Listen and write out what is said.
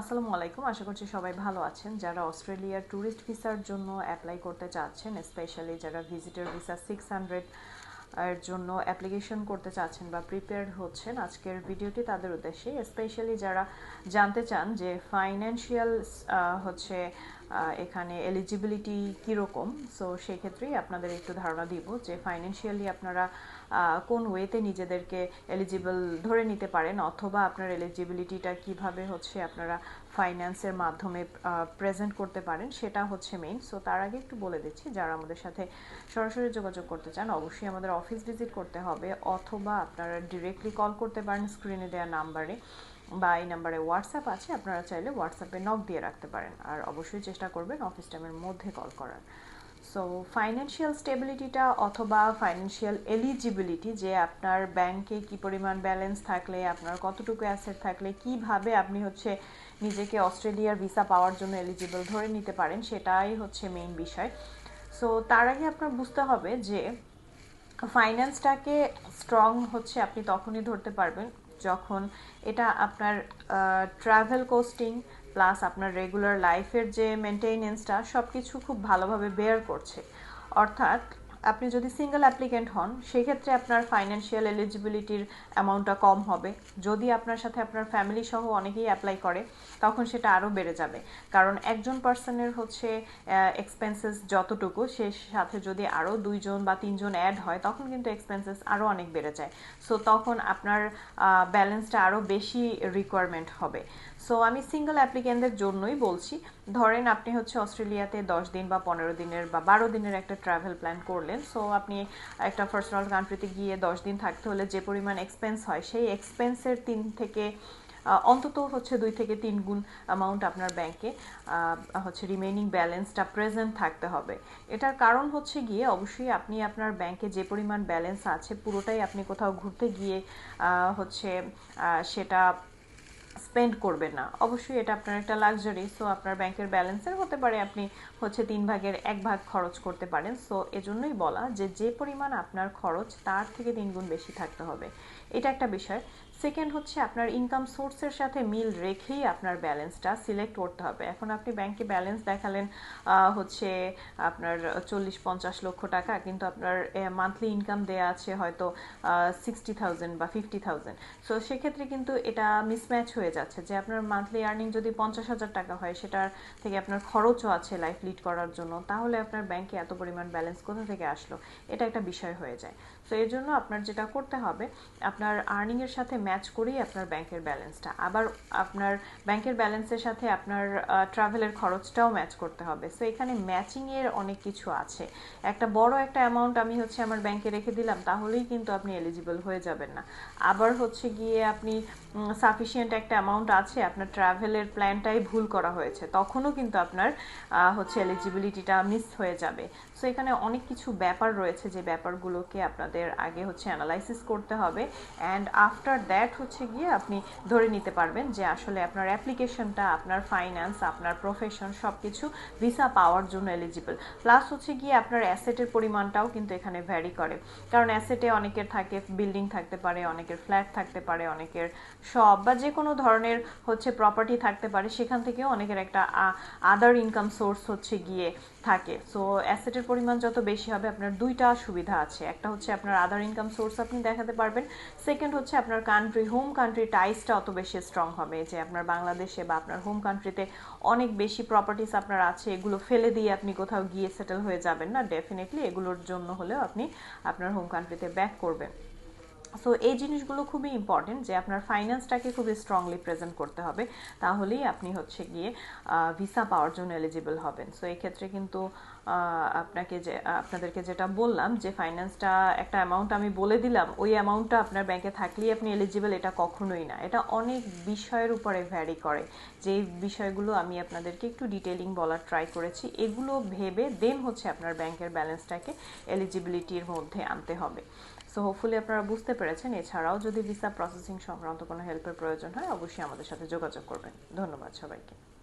আসসালামু আলাইকুম। আশা করছি সবাই ভালো আছেন। যারা অস্ট্রেলিয়ার ট্যুরিস্ট ভিসার জন্য অ্যাপ্লাই করতে চাচ্ছেন স্পেশালি যারা ভিজিটার ভিসা সিক্স হান্ড্রেড এর জন্য অ্যাপ্লিকেশন করতে চাচ্ছেন বা প্রিপেয়ার হচ্ছেন, আজকের ভিডিওটি তাদের উদ্দেশ্যে। স্পেশালি যারা জানতে চান যে ফাইন্যান্সিয়াল হচ্ছে এখানে এলিজিবিলিটি কীরকম? সো সেক্ষেত্রেই আপনাদের একটু ধারণা দিব যে ফাইন্যান্সিয়ালি আপনারা কোন ওয়েতে নিজেদেরকে এলিজিবল ধরে নিতে পারেন, অথবা আপনার এলিজিবিলিটিটা কীভাবে হচ্ছে আপনারা ফাইন্যান্সের মাধ্যমে প্রেজেন্ট করতে পারেন, সেটা হচ্ছে মেইন সো তার আগে একটু বলে দিচ্ছি, যারা আমাদের সাথে সরাসরি যোগাযোগ করতে চান, অবশ্যই আমাদের অফিস ভিজিট করতে হবে, অথবা আপনারা ডিরেক্টলি কল করতে পারেন স্ক্রিনে দেওয়া নাম্বারে বা এই নাম্বারে হোয়াটসঅ্যাপ আছে, আপনারা চাইলে হোয়াটসঅ্যাপে নক দিয়ে রাখতে পারেন আর অবশ্যই চেষ্টা করবেন অফিস টাইমের মধ্যে কল করার। সো ফাইন্যান্সিয়াল স্টেবিলিটিটা অথবা ফাইন্যান্সিয়াল এলিজিবিলিটি যে আপনার ব্যাংকে কি পরিমাণ ব্যালেন্স থাকলে, আপনার কতটুকু অ্যাসেট থাকলে, কীভাবে আপনি হচ্ছে নিজেকে অস্ট্রেলিয়ার ভিসা পাওয়ার জন্য এলিজিবল ধরে নিতে পারেন, সেটাই হচ্ছে মেইন বিষয়। সো তার আগে আপনার বুঝতে হবে যে ফাইন্যান্সটাকে স্ট্রং হচ্ছে আপনি তখনই ধরতে পারবেন যখন এটা আপনার ট্রাভেল কোস্টিং প্লাস আপনার রেগুলার লাইফের যে মেনটেনেন্সটা সব কিছু খুব ভালোভাবে বেয়ার করছে। অর্থাৎ আপনি যদি সিঙ্গেল অ্যাপ্লিকেন্ট হন, সেক্ষেত্রে আপনার ফাইন্যান্সিয়াল এলিজিবিলিটির অ্যামাউন্টটা কম হবে। যদি আপনার সাথে আপনার ফ্যামিলি সহ অনেকেই অ্যাপ্লাই করে, তখন সেটা আরও বেড়ে যাবে। কারণ একজন পার্সনের হচ্ছে এক্সপেন্সেস যতটুকু, সে সাথে যদি আরও দুইজন বা তিনজন অ্যাড হয়, তখন কিন্তু এক্সপেন্সেস আরও অনেক বেড়ে যায়। সো তখন আপনার ব্যালেন্সটা আরও বেশি রিকোয়ারমেন্ট হবে। সো আমি সিঙ্গেল অ্যাপ্লিকেন্টদের জন্যই বলছি ধরেন আপনি হচ্ছে অস্ট্রেলিয়াতে দশ দিন বা পনেরো দিনের বা বারো দিনের একটা ট্রাভেল প্ল্যান করলেন সো আপনি একটা ফার্স্ট ওয়ার্ল্ড কান্ট্রিতে গিয়ে দশ দিন থাকতে হলে যে পরিমাণ এক্সপেন্স হয়, সেই এক্সপেন্সের তিন থেকে অন্তত হচ্ছে দুই থেকে তিন গুণ অ্যামাউন্ট আপনার ব্যাংকে হচ্ছে রিমেনিং ব্যালেন্সটা প্রেজেন্ট থাকতে হবে। এটার কারণ হচ্ছে গিয়ে অবশ্যই আপনি আপনার ব্যাংকে যে পরিমাণ ব্যালেন্স আছে, পুরোটাই আপনি কোথাও ঘুরতে গিয়ে হচ্ছে সেটা স্পেন্ড করবেন না। অবশ্যই এটা আপনার একটা লাক্সারি সো আপনার ব্যাংকের ব্যালেন্সের হতে পারে আপনি হচ্ছে তিন ভাগের এক ভাগ খরচ করতে পারেন। সো এজন্যই বলা যে যে পরিমাণ আপনার খরচ, তার থেকে তিন গুণ বেশি থাকতে হবে। এটা একটা বিষয়। সেকেন্ড হচ্ছে, আপনার ইনকাম সোর্সের সাথে মিল রেখেই আপনার ব্যালেন্সটা সিলেক্ট করতে হবে। এখন আপনি ব্যাংকে ব্যালেন্স দেখালেন হচ্ছে আপনার চল্লিশ, পঞ্চাশ লক্ষ টাকা, কিন্তু আপনার মান্থলি ইনকাম দেয়া আছে হয়তো সিক্সটি থাউজেন্ড বা ফিফটি থাউজেন্ড সো সেক্ষেত্রে কিন্তু এটা মিসম্যাচ হয়ে যাচ্ছে। যে আপনার মান্থলি আর্নিং যদি পঞ্চাশ হাজার টাকা হয়, সেটার থেকে আপনার খরচও আছে লাইফ লিড করার জন্য, তাহলে আপনার ব্যাংকে এত পরিমাণ ব্যালেন্স কোথা থেকে আসলো? এটা একটা বিষয় হয়ে যায়। সো এর জন্য আপনার যেটা করতে হবে, আপনার আর্নিংয়ের সাথে ম্যাচ করেই আপনার ব্যাংকের ব্যালেন্সটা আবার আপনার ব্যাংকের ব্যালেন্সের সাথে আপনার ট্রাভেলের খরচটাও ম্যাচ করতে হবে। সো এখানে ম্যাচিংয়ের অনেক কিছু আছে। একটা বড় একটা অ্যামাউন্ট আমি হচ্ছে আমার ব্যাংকে রেখে দিলাম, তাহলেই কিন্তু আপনি এলিজিবল হয়ে যাবেন না। আবার হচ্ছে গিয়ে আপনি সাফিসিয়েন্ট একটা অ্যামাউন্ট আছে, আপনার ট্রাভেলের প্ল্যানটাই ভুল করা হয়েছে, তখনও কিন্তু আপনার হচ্ছে এলিজিবিলিটিটা মিস হয়ে যাবে। সো এখানে অনেক কিছু ব্যাপার রয়েছে যে ব্যাপারগুলোকে আপনাদের আগে হচ্ছে অ্যানালাইসিস করতে হবে অ্যান্ড আফটার দ্যাট হচ্ছে গিয়ে আপনি ধরে নিতে পারবেন যে আসলে আপনার অ্যাপ্লিকেশনটা আপনার ফাইন্যান্স আপনার প্রফেশন সব কিছু ভিসা পাওয়ার জন্য এলিজিবল প্লাস হচ্ছে গিয়ে আপনার অ্যাসেটের পরিমাণটাও কিন্তু এখানে ভ্যারি করে। কারণ অ্যাসেটে অনেকের থাকে বিল্ডিং থাকতে পারে, অনেকের ফ্ল্যাট থাকতে পারে, অনেকের শপ বা যে কোনো ধরনের হচ্ছে প্রপার্টি থাকতে পারে, সেখান থেকেও অনেকের একটা আদার ইনকাম সোর্স হচ্ছে গিয়ে থাকে। সো অ্যাসেটের পরিমাণ যত বেশি হবে, আপনার দুইটা সুবিধা আছে। একটা হচ্ছে আপনার আদার ইনকাম সোর্স আপনি দেখাতে পারবেন সেকেন্ড হচ্ছে আপনার কান্ট্রি হোম কান্ট্রি টাইসটা অত বেশি স্ট্রং হবে। যে আপনার বাংলাদেশে বা আপনার হোম কান্ট্রিতে অনেক বেশি প্রপার্টিস আপনার আছে, এগুলো ফেলে দিয়ে আপনি কোথাও গিয়ে সেটেল হয়ে যাবেন না। ডেফিনেটলি এগুলোর জন্য হলেও আপনি আপনার হোম কান্ট্রিতে ব্যাক করবেন। সো এই জিনিসগুলো খুবই ইম্পর্টেন্ট যে আপনার ফাইন্যান্সটাকে খুবই স্ট্রংলি প্রেজেন্ট করতে হবে। তাহলেই আপনি হচ্ছে গিয়ে ভিসা পাওয়ার জন্য এলিজিবল হবেন। সো এক্ষেত্রে ক্ষেত্রে কিন্তু আপনাকে যে, আপনাদেরকে যেটা বললাম যে ফাইন্যান্সটা একটা অ্যামাউন্ট আমি বলে দিলাম, ওই অ্যামাউন্টটা আপনার ব্যাংকে থাকলেই আপনি এলিজিবল এটা কখনোই না। এটা অনেক বিষয়ের উপরে ভ্যারি করে। যে বিষয়গুলো আমি আপনাদেরকে একটু ডিটেলিং বলার ট্রাই করেছি, এগুলো ভেবে দেন হচ্ছে আপনার ব্যাংকের ব্যালেন্সটাকে এলিজিবিলিটির মধ্যে আনতে হবে। সো হোপফুলি আপনারা বুঝতে পেরেছেন। এছাড়াও যদি ভিসা প্রসেসিং সংক্রান্ত কোনো হেল্পের প্রয়োজন হয়, অবশ্যই আমাদের সাথে যোগাযোগ করবেন। ধন্যবাদ সবাইকে।